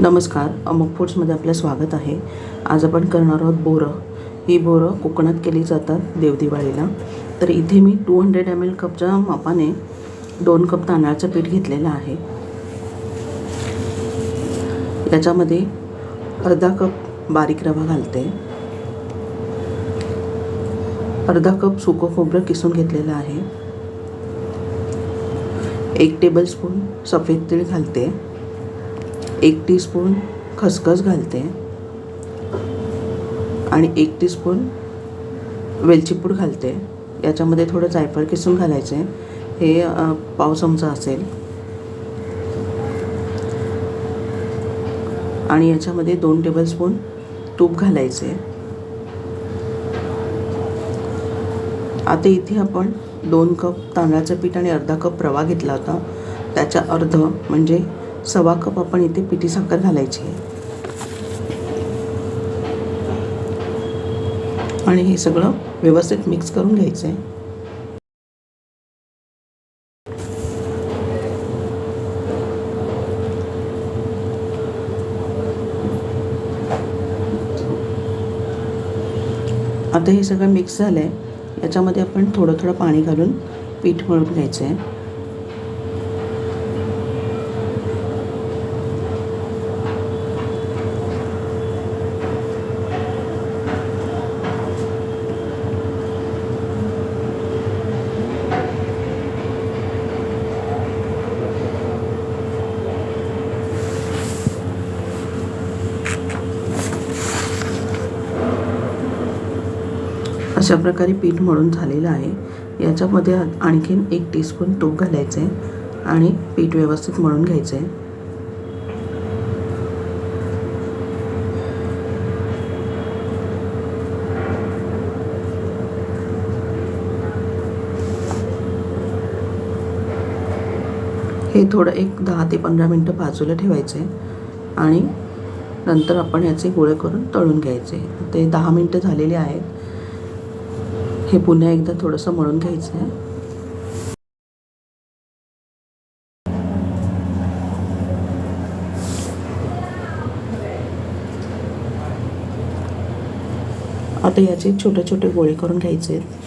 नमस्कार अमुक फूड्समध्ये आपलं स्वागत आहे. आज आपण करणार आहोत बोरं. ही बोरं कोकणात केली जातात देवदिवाळीला. तर इथे मी टू हंड्रेड एम एल कपच्या मापाने दोन कप तांदळाचं पीठ घेतलेलं आहे. याच्यामध्ये अर्धा कप बारीक रवा घालते. अर्धा कप सुकं खोबरं किसून घेतलेलं आहे. एक टेबलस्पून सफेद तीळ घालते. एक टीस्पून खसखस घालते. आणि एक टीस्पून वेलचीपूड घालते. याच्यामध्ये थोडं जायफळ किसून घालायचे. हे पाव चमचा असेल. आणि याच्यामध्ये दोन टेबलस्पून तूप घालायचे. आता इथे आपण दोन कप तांदळाचं पीठ आणि अर्धा कप रवा घेतला होता. त्याच्या अर्ध म्हणजे सव्वा कप आपण इथे पिठी साखर घालायची आहे. आणि हे सगळं व्यवस्थित मिक्स करून घ्यायचं आहे आता हे सगळं मिक्स झालं आहे याच्यामध्ये आपण थोडं थोडं पाणी घालून पीठ मळून घ्यायचं आहे अशा प्रकारे पीठ मळून झालेलं आहे. याच्यामध्ये आणखीन एक टीस्पून तूप घालायचं आहे आणि पीठ व्यवस्थित मळून घ्यायचं. आहे हे थोडं एक दहा ते पंधरा मिनटं बाजूला ठेवायचं आहे आणि नंतर आपण याचे गोळे करून तळून घ्यायचे. ते दहा मिनटं झालेले आहेत. हे पुन्हा एकदा थोडंसं मळून घ्यायचं आहे आता याचे छोटे छोटे गोळे करून घ्यायचे आहेत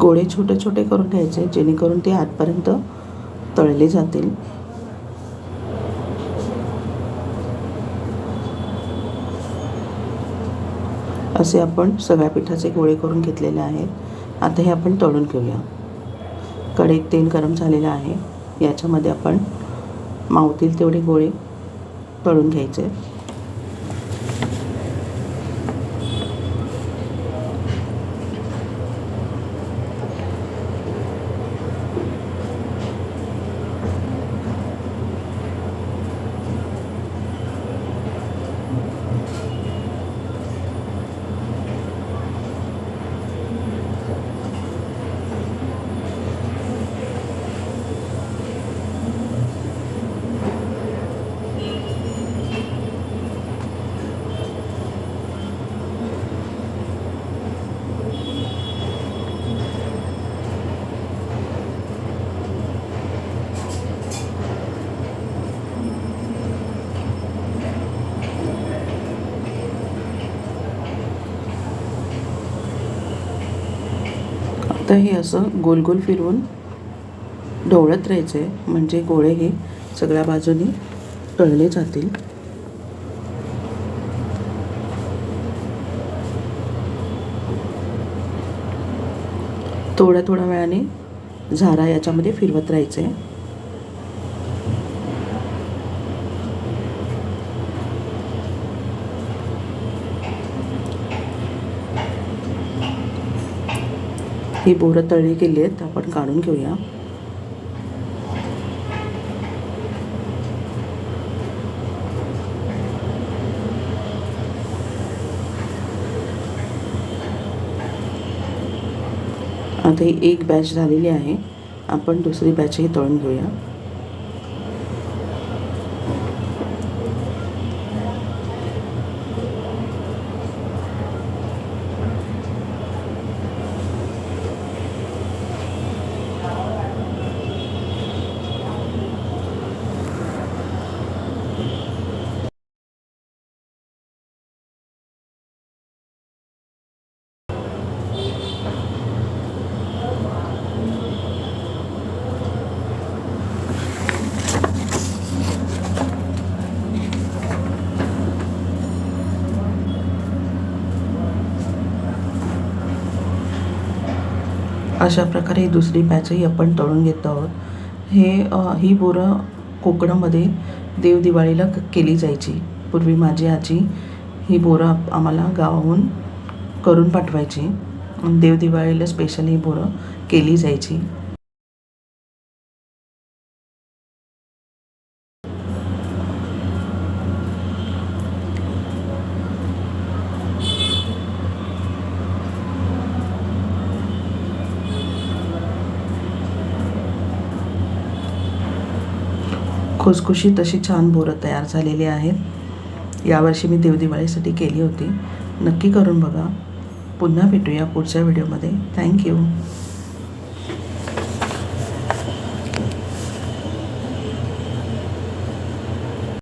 गोळे छोटे छोटे करून घ्यायचे जेणेकरून ते आतपर्यंत तळले जातील. असे आपण सगळ्या पिठाचे गोळे करून घेतलेले आहेत. आता हे आपण तळून घेऊया. कढईत तेल गरम झालेलं आहे. याच्यामध्ये आपण मावतील तेवढे गोळे तळून घ्यायचे. आता हे असं गोल गोल फिरवून ढवळत राहायचं. आहे म्हणजे गोळे हे सगळ्या बाजूनी तळले जातील. थोड्या थोड्या वेळाने झारा याच्यामध्ये फिरवत राहायचं. आहे ही बोरं तळली गेली आहेत आपण काढून घेऊया. आता ही एक बॅच झालेली आहे. आपण दुसरी बॅचही तळून घेऊया. अशा प्रकारे ही दुसरी बॅचही आपण तळून घेत आहोत. हे ही बोरं कोकणामध्ये देवदिवाळीला क- केली जायची. पूर्वी माझी आजी ही बोरं आम्हाला गावाहून करून पाठवायची. देवदिवाळीला स्पेशल ही बोरं केली जायची. खुसखुशीत अशी छान बोरं तयार झालेली आहेत. यावर्षी मी देवदिवाळीसाठी केली होती. नक्की करून बघा. पुन्हा भेटूया पुढच्या व्हिडिओमध्ये. थँक्यू